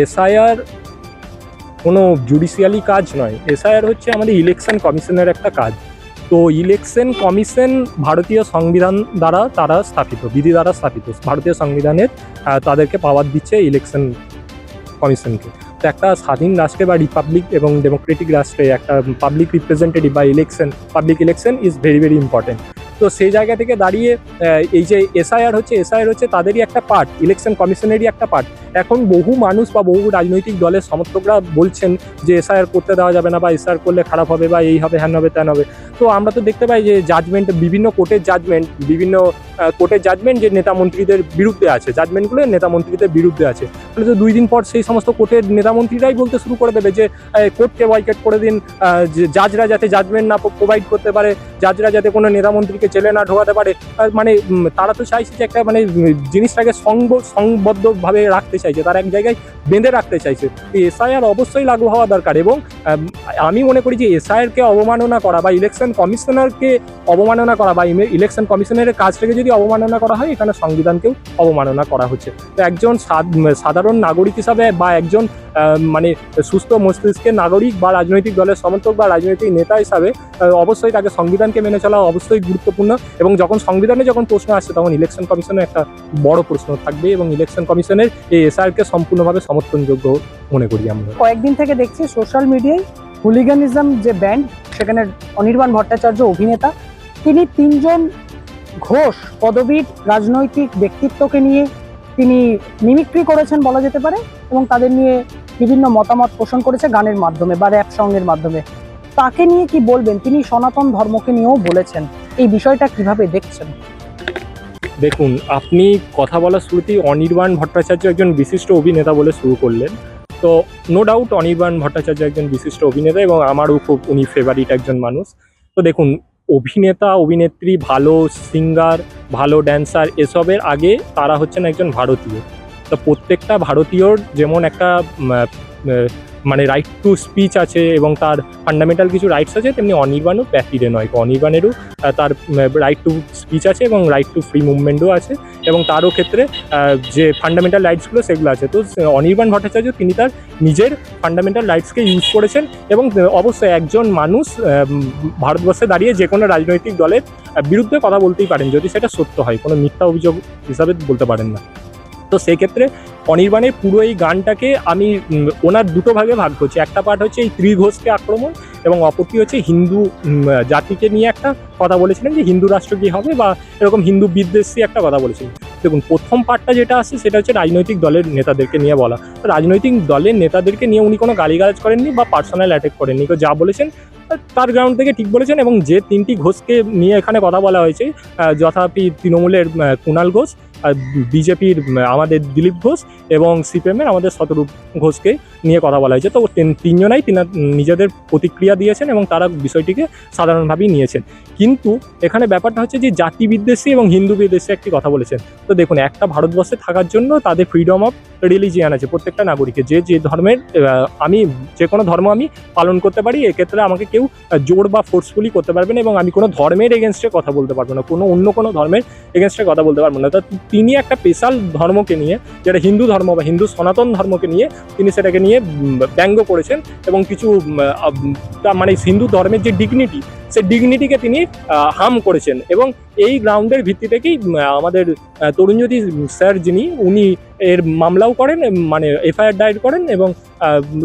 SIR কোনো judicially কাজ নয়। এসআইআর হচ্ছে আমাদের ইলেকশন কমিশনের একটা কাজ। তো ইলেকশন কমিশন ভারতীয় সংবিধান দ্বারা তারা স্থাপিত, বিধি দ্বারা স্থাপিত। ভারতীয় সংবিধানের তাদেরকে পাওয়ার দিচ্ছে ইলেকশন কমিশনকে তো একটা স্বাধীন রাষ্ট্রে বা রিপাবলিক এবং ডেমোক্রেটিক রাষ্ট্রে একটা পাবলিক রিপ্রেজেন্টেটিভ বা election public election is very very important তো সেই জায়গা থেকে দাঁড়িয়ে এই যে এসআইআর হচ্ছে এসআইআর হচ্ছে তাদেরই একটা পার্ট ইলেকশন কমিশনেরই একটা পার্ট এখন বহু মানুষ বা বহু রাজনৈতিক দলের সমর্থকরা বলছেন যে এসআইআর করতে দেওয়া যাবে না বা এসআইআর করলে খারাপ হবে বা এই হবে, হ্যান হবে, ত্যান হবে। তো আমরা তো দেখতে পাই যে জাজমেন্ট বিভিন্ন কোর্টের জাজমেন্ট বিভিন্ন কোর্টের জাজমেন্ট যে নেতা মন্ত্রীদের বিরুদ্ধে আছে জাজমেন্টগুলো নেতা মন্ত্রীদের বিরুদ্ধে আছে। তাহলে তো দুই দিন পর সেই সমস্ত কোর্টের নেতা মন্ত্রীরাই বলতে শুরু করে দেবে যে কোর্টকে বয়কেট করে দিন জাজরা যাতে জাজমেন্ট না প্রোভাইড করতে পারে জাজরা যাতে কোনো নেতা মন্ত্রীকে জেলে না ঢোকাতে পারে মানে তারা তো চাইছে যে একটা মানে জিনিসটাকে সংব, সংবদ্ধভাবে রাখতে চাইছে, তারা এক জায়গায় বেঁধে রাখতে চাইছে। এসআইআর অবশ্যই লাগু হওয়া দরকার এবং, আমি মনে করি যে এসআইআরকে অবমাননা করা বা ইলেকশন কমিশনারকে অবমাননা করা বা ইলেকশন কমিশনারের কাজটাকে যদি অবমাননা করা হয়, এখানে সংবিধানকেও অবমাননা করা হচ্ছে। তো একজন সাধারণ নাগরিক হিসাবে বা একজন মানে সুস্থ মস্তিষ্কের নাগরিক বা রাজনৈতিক দলের সমর্থক বা রাজনৈতিক নেতা হিসাবে অবশ্যই তাকে সংবিধানকে মেনে চলা অবশ্যই গুরুত্বপূর্ণ এবং যখন সংবিধানে যখন প্রশ্ন আসছে তখন ইলেকশন কমিশনের একটা বড় প্রশ্ন থাকবে এবং ইলেকশন কমিশনের এই এসআরকে সম্পূর্ণভাবে সমর্থনযোগ্য মনে করি আমরা। কয়েকদিন থেকে দেখছি সোশ্যাল মিডিয়ায় হুলিগানিজম যে ব্যান্ড সেখানে অনির্বাণ ভট্টাচার্য অভিনেতা, তিনি তিনজন ঘোষ পদবীর রাজনৈতিক ব্যক্তিত্বকে নিয়ে তিনি মিমিক্রি করেছেন বলা যেতে পারে এবং তাদের নিয়ে বিভিন্ন মতামত পোষণ করেছে গানের মাধ্যমে বা র্যাপ সঙ্গের মাধ্যমে। তাকে নিয়ে কি বলবেন? তিনি সনাতন ধর্মকে নিয়েও বলেছেন। এই বিষয়টা কীভাবে দেখছেন? দেখুন, আপনি কথা বলার শুরুতেই অনির্বাণ ভট্টাচার্য একজন বিশিষ্ট অভিনেতা বলে শুরু করলেন। তো নো ডাউট অনির্বাণ ভট্টাচার্য একজন বিশিষ্ট অভিনেতা এবং আমারও খুব উনি ফেভারিট একজন মানুষ। তো দেখুন অভিনেতা, অভিনেত্রী, ভালো সিঙ্গার ভালো ড্যান্সার এসবের আগে তারা হচ্ছেন একজন ভারতীয়। তো প্রত্যেকটা ভারতীয়র যেমন একটা মানে রাইট টু স্পিচ আছে এবং তার ফান্ডামেন্টাল কিছু রাইটস আছে, তেমনি অনির্বাণও ব্যতিরে নয়। অনির্বাণেরও তার রাইট টু স্পিচ আছে এবং রাইট টু ফ্রি মুভমেন্টও আছে এবং তারও ক্ষেত্রে যে ফান্ডামেন্টাল রাইটসগুলো সেগুলো আছে। তো অনির্বাণ ভট্টাচার্য তিনি তার নিজের ফান্ডামেন্টাল রাইটসকে ইউজ করেছেন এবং অবশ্যই একজন মানুষ ভারতবর্ষে দাঁড়িয়ে যে কোনো রাজনৈতিক দলের বিরুদ্ধে কথা বলতেই পারেন। যদি সেটা সত্য হয়, কোনো মিথ্যা অভিযোগ হিসাবে বলতে পারেন না। তো সেক্ষেত্রে অনির্বাণের পুরো এই গানটাকে আমি ওনার দুটো ভাগে ভাগ করছি। একটা পার্ট হচ্ছে এই ত্রিঘোষকে আক্রমণ এবং অপরটি হচ্ছে হিন্দু জাতিকে নিয়ে একটা কথা বলেছিলেন যে হিন্দু রাষ্ট্র কি হবে বা এরকম হিন্দু বিদ্বেষী একটা কথা বলেছিলেন। দেখুন, প্রথম পার্টটা যেটা আছে সেটা হচ্ছে রাজনৈতিক দলের নেতাদেরকে নিয়ে বলা। রাজনৈতিক দলের নেতাদেরকে নিয়ে উনি কোনো গালিগালাজ করেননি বা পার্সোনাল অ্যাটাক করেননি। যা বলেছেন তার গ্রাউন্ড থেকে ঠিক বলেছেন এবং যে তিনটি ঘোষকে নিয়ে এখানে কথা বলা হয়েছে যথাপি তৃণমূলের কুণাল ঘোষ বিজেপির আমাদের দিলীপ ঘোষ এবং সিপিএমের আমাদের শতরূপ ঘোষকে নিয়ে কথা বলা হয়েছে। তো তিনজনাই তিনা, নিজেদের প্রতিক্রিয়া দিয়েছেন এবং তারা বিষয়টিকে সাধারণভাবেই নিয়েছেন। কিন্তু এখানে ব্যাপারটা হচ্ছে যে জাতি বিদ্বেষী এবং হিন্দু বিদ্বেষী একটি কথা বলেছেন। তো দেখুন, একটা ভারতবর্ষে থাকার জন্য তাদের ফ্রিডম অফ রিলিজিয়ান আছে প্রত্যেকটা নাগরিকের। যে যে ধর্মের আমি, যে কোনো ধর্ম আমি পালন করতে পারি, এক্ষেত্রে আমাকে কেউ জোর বা ফোর্সফুলি করতে পারবে না এবং আমি কোনো ধর্মের এগেনস্টে কথা বলতে পারব না। কোনো অন্য কোনো ধর্মের এগেনস্টে কথা বলতে পারব না। তো তিনি একটা স্পেশাল ধর্মকে নিয়ে, যেটা হিন্দু ধর্ম বা হিন্দু সনাতন ধর্মকে নিয়ে তিনি সেটাকে নিয়ে ব্যঙ্গ করেছেন এবং কিছু মানে হিন্দু ধর্মের যে ডিগনিটি সেই ডিগনিটিকে তিনি হার্ম করেছেন। এবং এই গ্রাউন্ডের ভিত্তি থেকেই আমাদের তরুণজ্যোতি স্যার যিনি, উনি এর মামলাও করেন মানে এফআইআর দায়ের করেন এবং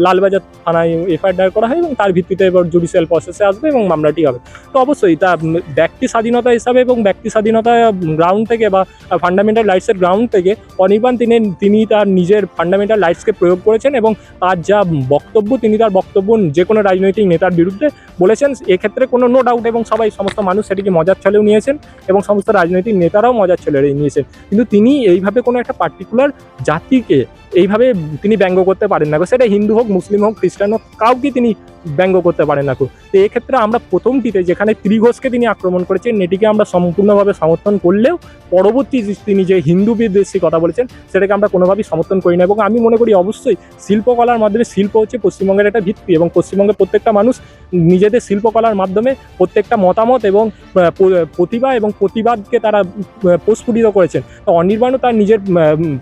লালবাজার থানায় এফআইআর দায়ের করা হয় এবং তার ভিত্তিতে এবার জুডিশিয়াল প্রসেসে আসবে এবং মামলাটি হবে। তো অবশ্যই তা ব্যক্তি স্বাধীনতা হিসাবে এবং ব্যক্তি স্বাধীনতা গ্রাউন্ড থেকে বা ফান্ডামেন্টাল রাইটসের গ্রাউন্ড থেকে অনির্বাণ তিনি তিনি তার নিজের ফান্ডামেন্টাল রাইটসকে প্রয়োগ করেছেন এবং তার যা বক্তব্য, তিনি তার বক্তব্য যে কোনো রাজনৈতিক নেতার বিরুদ্ধে বলেছেন, এক্ষেত্রে কোনো নো ডাউট এবং সবাই, সমস্ত মানুষ সেটিকে মজার ছলেও নিয়েছেন এবং সমস্ত রাজনৈতিক নেতারাও মজার ছলে নিয়েছেন। কিন্তু তিনি এইভাবে কোনো একটা পার্টিকুলার জাতিকে এইভাবে তিনি ব্যঙ্গ করতে পারেন না। সেটা হিন্দু হোক, মুসলিম হোক, খ্রিস্টান হোক, কাউকে তিনি ব্যঙ্গ করতে পারেন না গো। তো এক্ষেত্রে আমরা প্রথমটিতে যেখানে ত্রিঘোষকে তিনি আক্রমণ করেছেন এটিকে আমরা সম্পূর্ণভাবে সমর্থন করলেও পরবর্তী তিনি যে হিন্দু বিদ্বেষী কথা বলেছেন, সেটাকে আমরা কোনোভাবেই সমর্থন করি না এবং আমি মনে করি অবশ্যই শিল্পকলার মাধ্যমে শিল্প হচ্ছে পশ্চিমবঙ্গের একটা ভিত্তি এবং পশ্চিমবঙ্গের প্রত্যেকটা মানুষ নিজেদের শিল্পকলার মাধ্যমে প্রত্যেকটা মতামত এবং প্রতিভা এবং প্রতিবাদকে তারা প্রস্ফুটিত করেছেন তো অনির্বাণও তার নিজের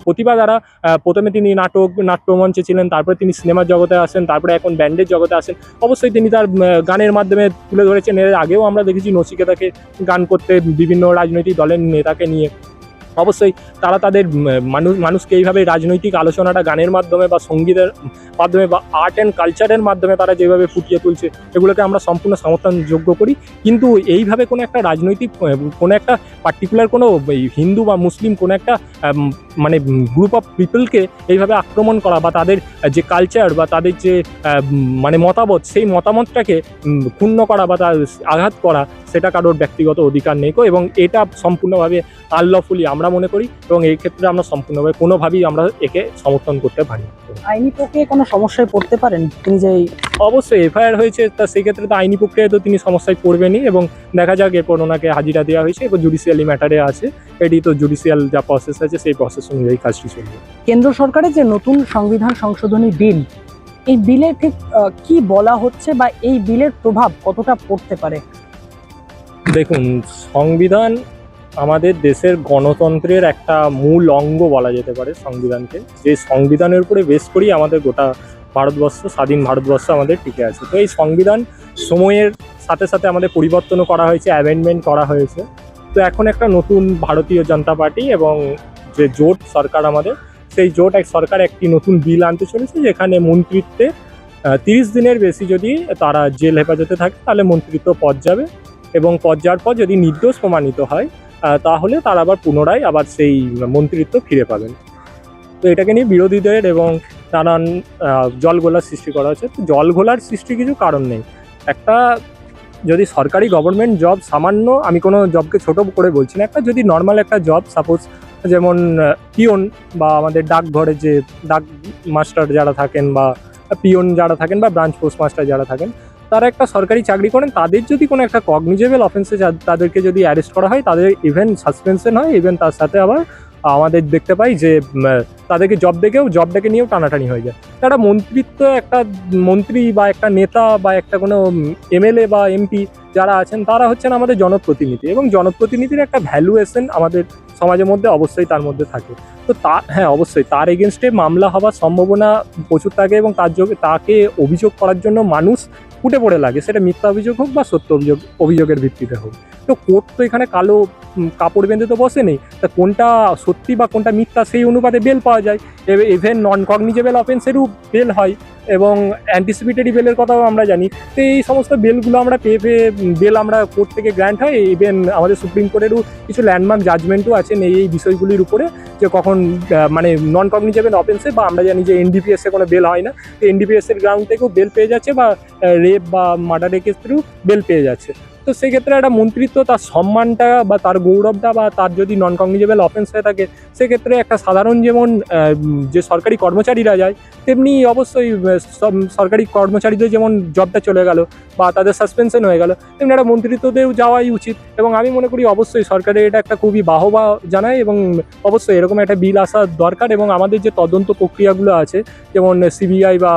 প্রতিভা দ্বারা প্রথমে তিনি নাটক, নাট্যমঞ্চে ছিলেন, তারপরে তিনি সিনেমার জগতে আসেন, তারপরে এখন ব্যান্ডের জগতে আসেন অবশ্যই তিনি তার গানের মাধ্যমে তুলে ধরেছেন। এর আগেও আমরা দেখেছি নচিকেতাকে গান করতে বিভিন্ন রাজনৈতিক দলের নেতাকে নিয়ে। অবশ্যই তারা তাদের মানুষ, মানুষকে এইভাবে রাজনৈতিক আলোচনাটা গানের মাধ্যমে বা সঙ্গীতের মাধ্যমে বা আর্ট অ্যান্ড কালচারের মাধ্যমে তারা যেভাবে ফুটিয়ে তুলছে, এগুলোকে আমরা সম্পূর্ণ সমর্থনযোগ্য করি। কিন্তু এইভাবে কোনো একটা রাজনৈতিক কোনো একটা পার্টিকুলার কোনো হিন্দু বা মুসলিম কোনো একটা মানে গ্রুপ অফ পিপলকে এইভাবে আক্রমণ করা বা তাদের যে কালচার বা তাদের যে মানে মতামত, সেই মতামতটাকে ক্ষুণ্ণ করা বা তার আঘাত করা, সেটা কারোর ব্যক্তিগত অধিকার নেই এবং এটা সম্পূর্ণভাবে আনলফুলি আমরা মনে করি এবং এই ক্ষেত্রে আমরা সম্পূর্ণভাবে কোনোভাবেই আমরা একে সমর্থন করতে পারি। আইনি প্রক্রিয়ায় কোনো সমস্যায় পড়তে পারেন তিনি যে অবশ্যই এফআইআর হয়েছে তা সেক্ষেত্রে তো আইনি প্রক্রিয়ায় তো তিনি সমস্যায় পড়বেনই এবং দেখা যাক এরপর ওনাকে হাজিরা দেওয়া হয়েছে এবং জুডিশিয়ালি ম্যাটারে আছে এটি তো জুডিশিয়াল যা প্রসেস আছে সেই প্রসেস অনুযায়ী কাজটি চলবে কেন্দ্র সরকারের যে নতুন সংবিধান সংশোধনী বিল এই বিলে ঠিক কি বলা হচ্ছে বা এই বিলের প্রভাব কতটা পড়তে পারে দেখুন সংবিধান আমাদের দেশের গণতন্ত্রের একটা মূল অঙ্গ বলা যেতে পারে সংবিধানকে। যে সংবিধানের উপরে বেশ করেই আমাদের গোটা ভারতবর্ষ, স্বাধীন ভারতবর্ষ আমাদের টিকে আছে। তো এই সংবিধান সময়ের সাথে সাথে আমাদের পরিবর্তনও করা হয়েছে অ্যামেন্ডমেন্ট করা হয়েছে। তো এখন একটা নতুন ভারতীয় জনতা পার্টি এবং যে জোট সরকার আমাদের, সেই জোট এক সরকার একটি নতুন বিল আনতে চলেছে, যেখানে মন্ত্রিত্বে তিরিশ দিনের বেশি যদি তারা জেল হেফাজতে থাকে, তাহলে মন্ত্রিত্ব পদ যাবে এবং পদ যাওয়ার পর যদি নির্দোষ প্রমাণিত হয় তাহলে তারা আবার পুনরায় আবার সেই মন্ত্রিত্ব ফিরে পাবেন। তো এটাকে নিয়ে বিরোধীদের এবং নানান আহ, জলঘোলার সৃষ্টি করা হচ্ছে তো জলঘোলার সৃষ্টি কিছু কারণ নেই। একটা যদি সরকারি গভর্নমেন্ট জব সামান্য আমি কোনো জবকে ছোট করে বলছি না একটা যদি নর্মাল একটা জব সাপোজ যেমন পিয়ন বা আমাদের ডাকঘরে যে ডাক মাস্টার যারা থাকেন বা পিয়ন যারা থাকেন বা ব্রাঞ্চ পোস্ট মাস্টার যারা থাকেন তারা একটা সরকারি চাকরি করেন, তাদের যদি কোনো একটা কগনিজেবল অফেন্সে তাদেরকে যদি অ্যারেস্ট করা হয়, তাদের ইভেন সাসপেনশন হয় ইভেন তার সাথে আবার আমাদের দেখতে পাই যে তাদেরকে জব দেখেও জব ডেকে নিয়েও টানাটানি হয়ে যায়। একটা মন্ত্রিত্ব, একটা মন্ত্রী বা একটা নেতা বা একটা কোনো এমএলএ বা এমপি যারা আছেন, তারা হচ্ছেন আমাদের জনপ্রতিনিধি এবং জনপ্রতিনিধির একটা ভ্যালুয়েশন আমাদের সমাজের মধ্যে অবশ্যই তার মধ্যে থাকে। তো তা হ্যাঁ অবশ্যই তার এগেনস্টে মামলা হওয়ার সম্ভাবনা প্রচুর থাকে এবং তার তাকে অভিযোগ করার জন্য মানুষ ফুটে পড়ে লাগে, সেটা মিথ্যা অভিযোগ হোক বা সত্য অভিযোগ, অভিযোগের ভিত্তিতে হোক। তো কোর্ট তো এখানে কালো কাপড় বেঁধে তো বসে নেই তা কোনটা সত্যি বা কোনটা মিথ্যা সেই অনুপাতে বেল পাওয়া যায়। এভেন নন কগনিজেবল অফেন্সেরও বেল হয়। এবং অ্যান্টিসিপেটেড বেলের কথাও আমরা জানি। তো এই সমস্ত বেলগুলো আমরা পেয়ে পেয়ে বেল আমরা কোর্ট থেকে গ্র্যান্ট হয়। ইভেন আমাদের সুপ্রিম কোর্টেরও কিছু ল্যান্ডমার্ক জাজমেন্টও আছেন এই এই বিষয়গুলির উপরে, যে কখন মানে নন কগনিজেবল অফেন্সে বা আমরা জানি যে এনডিপিএসে কোনো বেল হয় না। তো এনডিপিএসের গ্রাউন্ড থেকেও বেল পেয়ে যাচ্ছে বা রেপ বা মার্ডারের ক্ষেত্রেও বেল পেয়ে যাচ্ছে। তো সেক্ষেত্রে একটা মন্ত্রিত্ব, তার সম্মানটা বা তার গৌরবটা বা তার যদি নন কগনিজেবল অফেন্স হয়ে থাকে, সেক্ষেত্রে একটা সাধারণ যেমন যে সরকারি কর্মচারীরা যায়, তেমনি অবশ্যই সরকারি কর্মচারীদের যেমন জবটা চলে গেল বা তাদের সাসপেনশন হয়ে গেল, তেমনি একটা মন্ত্রিত্বতেও যাওয়াই উচিত। এবং আমি মনে করি অবশ্যই সরকারের এটা একটা খুবই বাহবা জানায় এবং অবশ্যই এরকম একটা বিল আসা দরকার এবং আমাদের যে তদন্ত প্রক্রিয়াগুলো আছে, যেমন সিবিআই বা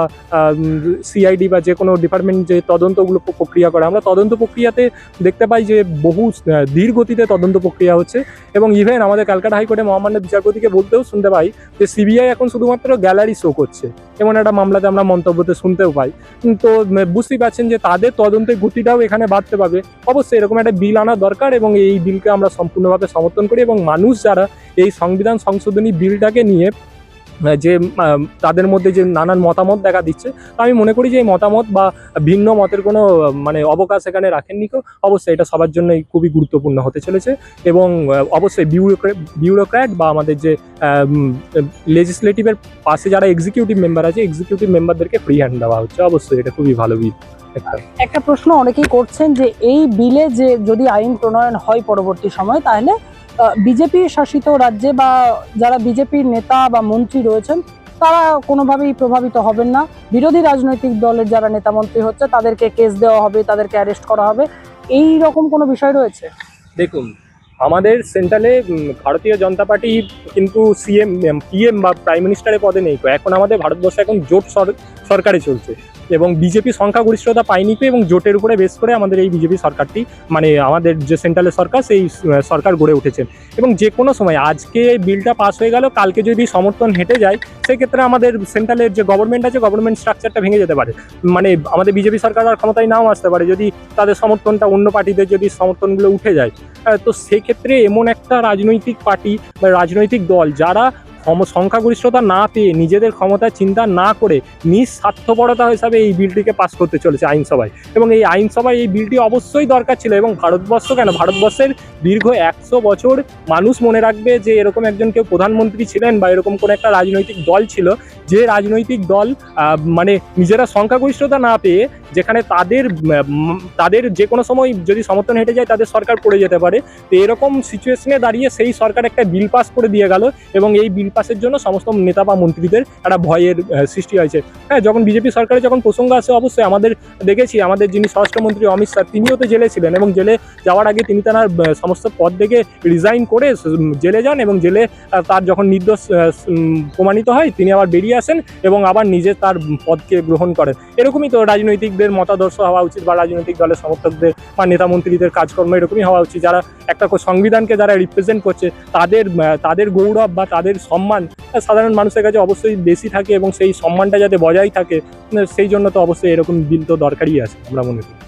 সিআইডি বা যে কোনো ডিপার্টমেন্ট যে তদন্তগুলো প্রক্রিয়া করে, আমরা তদন্ত প্রক্রিয়াতে দেখতে পাই যে বহু ধীর গতিতে তদন্ত প্রক্রিয়া হচ্ছে এবং ইভেন আমাদের ক্যালকাটা হাইকোর্টে মহামান্য বিচারপতিকে বলতেও শুনতে পাই যে সিবিআই এখন শুধুমাত্র গ্যালারি শো করছে। এমন একটা মামলাতে আমরা মন্তব্যতে শুনতেও পাই। তো বুঝতেই পারছেন যে তাদের তদন্তের গতিটাও এখানে বাড়তে পারবে। অবশ্যই এরকম একটা বিল আনা দরকার এবং এই বিলকে আমরা সম্পূর্ণভাবে সমর্থন করি এবং মানুষ যারা এই সংবিধান সংশোধনী বিলটাকে নিয়ে যে তাদের মধ্যে যে নানান মতামত দেখা দিচ্ছে, তো আমি মনে করি যে এই মতামত বা ভিন্ন মতের কোনো মানে অবকাশ এখানে রাখেননি কেউ। অবশ্যই এটা সবার জন্যই খুবই গুরুত্বপূর্ণ হতে চলেছে এবং অবশ্যই বিউরোক্র্যাট বিউরোক্র্যাট বা আমাদের যে লেজিসলেটিভের পাশে যারা এক্সিকিউটিভ মেম্বার আছে এক্সিকিউটিভ মেম্বারদেরকে ফ্রি হ্যান্ড দেওয়া হচ্ছে। অবশ্যই এটা খুবই ভালো বিল একটা প্রশ্ন অনেকেই করছেন যে, এই বিলে যে যদি আইন প্রণয়ন হয় পরবর্তী সময়, তাহলে বিজেপি শাসিত রাজ্যে বা যারা বিজেপির নেতা বা মন্ত্রী রয়েছেন, তারা কোনোভাবেই প্রভাবিত হবেন না। বিরোধী রাজনৈতিক দলের যারা নেতা মন্ত্রী হচ্ছে, তাদেরকে কেস দেওয়া হবে, তাদেরকে অ্যারেস্ট করা হবে। এই রকম কোনো বিষয় রয়েছে? দেখুন, আমাদের সেন্ট্রালে ভারতীয় জনতা পার্টি কিন্তু সিএম পিএম বা প্রাইম মিনিস্টারের পদে নেই। এখন আমাদের ভারতবর্ষে এখন জোট সর- সরকারে চলছে। এবং বিজেপি সংখ্যাগরিষ্ঠতা পায়নি পেয়ে এবং জোটের উপরে বেশ করে আমাদের এই বিজেপি সরকারটি মানে আমাদের যে সেন্ট্রালের সরকার, সেই সরকার গড়ে উঠেছেন এবং যে কোনো সময়, আজকে বিলটা পাস হয়ে গেল, কালকে যদি সমর্থন হেঁটে যায়, সেক্ষেত্রে আমাদের সেন্ট্রালের যে গভর্নমেন্ট আছে গভর্নমেন্ট স্ট্রাকচারটা ভেঙে যেতে পারে। মানে আমাদের বিজেপি সরকার আর ক্ষমতায় নাও আসতে পারে, যদি তাদের সমর্থনটা অন্য পার্টিদের যদি সমর্থনগুলো উঠে যায়। তো সেক্ষেত্রে এমন একটা রাজনৈতিক পার্টি বা রাজনৈতিক দল, যারা সংখ্যাগরিষ্ঠতা না পেয়ে নিজেদের ক্ষমতা চিন্তা না করে নিঃস্বার্থপরতা হিসাবে এই বিলটিকে পাশ করতে চলেছে আইনসভায়। এবং এই আইনসভায় এই বিলটি অবশ্যই দরকার ছিল এবং ভারতবর্ষ কেন? ভারতবর্ষের দীর্ঘ একশো বছর মানুষ মনে রাখবে যে এরকম একজন কেউ প্রধানমন্ত্রী ছিলেন বা এরকম কোনো একটা রাজনৈতিক দল ছিল, যে রাজনৈতিক দল মানে নিজেরা সংখ্যাগরিষ্ঠতা না পেয়ে যেখানে তাদের তাদের যে কোনো সময় যদি সমর্থন হেঁটে যায় তাদের সরকার পড়ে যেতে পারে। তো এরকম সিচুয়েশনে দাঁড়িয়ে সেই সরকার একটা বিল পাস করে দিয়ে গেল এবং এই বিল পাসের জন্য সমস্ত নেতা বা মন্ত্রীদের একটা ভয়ের সৃষ্টি হয়েছে। হ্যাঁ যখন বিজেপি সরকারে যখন প্রসঙ্গ আসে, অবশ্যই আমাদের দেখেছি, আমাদের যিনি স্বরাষ্ট্রমন্ত্রী অমিত শাহ, তিনিও তো জেলে ছিলেন এবং জেলে যাওয়ার আগে তিনি তার সমস্ত পদ থেকে রিজাইন করে জেলে যান এবং জেলে তার যখন নির্দোষ প্রমাণিত হয়, তিনি আবার বেরিয়ে আসেন এবং আবার নিজে তার পদকে গ্রহণ করেন। এরকমই তো রাজনৈতিকদের মতাদর্শ হওয়া উচিত বা রাজনৈতিক দলের সমর্থকদের বা নেতা মন্ত্রীদের কাজকর্ম এরকমই হওয়া উচিত। যারা একটা সংবিধানকে যারা রিপ্রেজেন্ট করছে, তাদের তাদের গৌরব বা তাদের সম্মান সাধারণ মানুষের কাছে অবশ্যই বেশি থাকে এবং সেই সম্মানটা যাতে বজায় থাকে, সেই জন্য তো অবশ্যই এরকম বিল তো দরকারই আছে, আমরা মনে করি।